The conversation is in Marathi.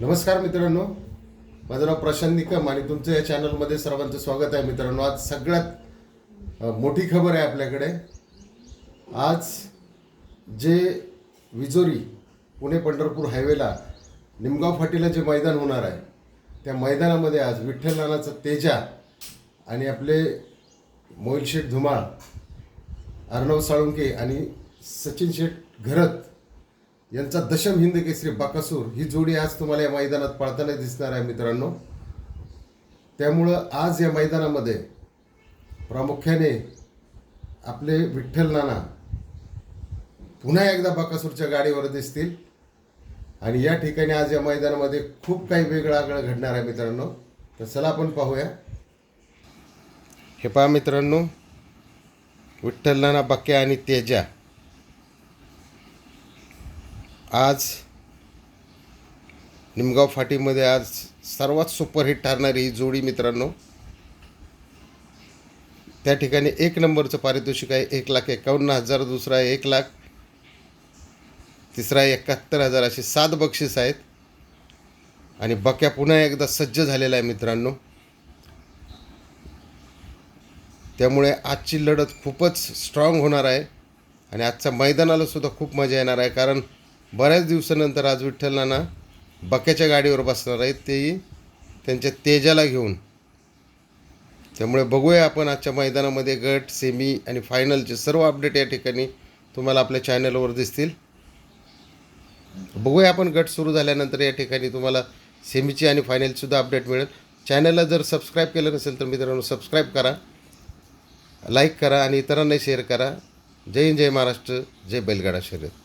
नमस्कार मित्रांनो. माझं नाव प्रशांत निकम आणि तुमचं या चॅनलमध्ये सर्वांचं स्वागत आहे मित्रांनो. आज सगळ्यात मोठी खबर आहे आपल्याकडे. आज जे विजोरी पुणे पंढरपूर हायवेला निमगाव फाटीला जे मैदान होणार आहे त्या मैदानामध्ये आज विठ्ठल तेजा आणि आपले मोहिल शेठ धुमाळ अर्णव साळुंके आणि सचिन शेठ घरत यांचा दशम हिंद केसरी बाकासूर ही जोडी आज तुम्हाला या मैदानात पळताना दिसणार आहे मित्रांनो. त्यामुळं आज या मैदानामध्ये प्रामुख्याने आपले विठ्ठल नाना पुन्हा एकदा बाकासूरच्या गाडीवर दिसतील. आणि या ठिकाणी आज या मैदानामध्ये खूप काही वेगळं आगळं घडणार आहे मित्रांनो. तर चला आपण पाहूया. हे पहा मित्रांनो विठ्ठल नाना बक्या आणि तेजा. आज निमगाव फाटीमध्ये आज सर्वात सुपरहिट ठरणारी ही जोडी मित्रांनो. त्या ठिकाणी एक नंबरचं पारितोषिक आहे एक लाख एकावन्न हजार दुसरा आहे एक लाख तिसरा आहे एकाहत्तर हजार असे सात बक्षीस आहेत. आणि बक्या पुन्हा एकदा सज्ज झालेला आहे मित्रांनो. त्यामुळे आजची लढत खूपच स्ट्रॉंग होणार आहे. आणि आजच्या मैदानाला सुद्धा खूप मजा येणार आहे कारण बऱ्याच दिवसानंतर आज विठ्ठल नाना बक्याच्या गाडीवर बसणार आहेत तेही त्यांच्या तेजाला घेऊन. त्यामुळे बघूया आपण आजच्या मैदानामध्ये गट सेमी आणि फायनलचे सर्व अपडेट या ठिकाणी तुम्हाला आपल्या चॅनलवर दिसतील. बघूया आपण गट सुरू झाल्यानंतर या ठिकाणी तुम्हाला सेमीची आणि फायनलसुद्धा अपडेट मिळेल. चॅनलला जर सबस्क्राईब केलं नसेल तर मित्रांनो सबस्क्राईब करा लाईक करा आणि इतरांनाही शेअर करा. जय हिंद जय महाराष्ट्र जय बैलगाडा शर्यत.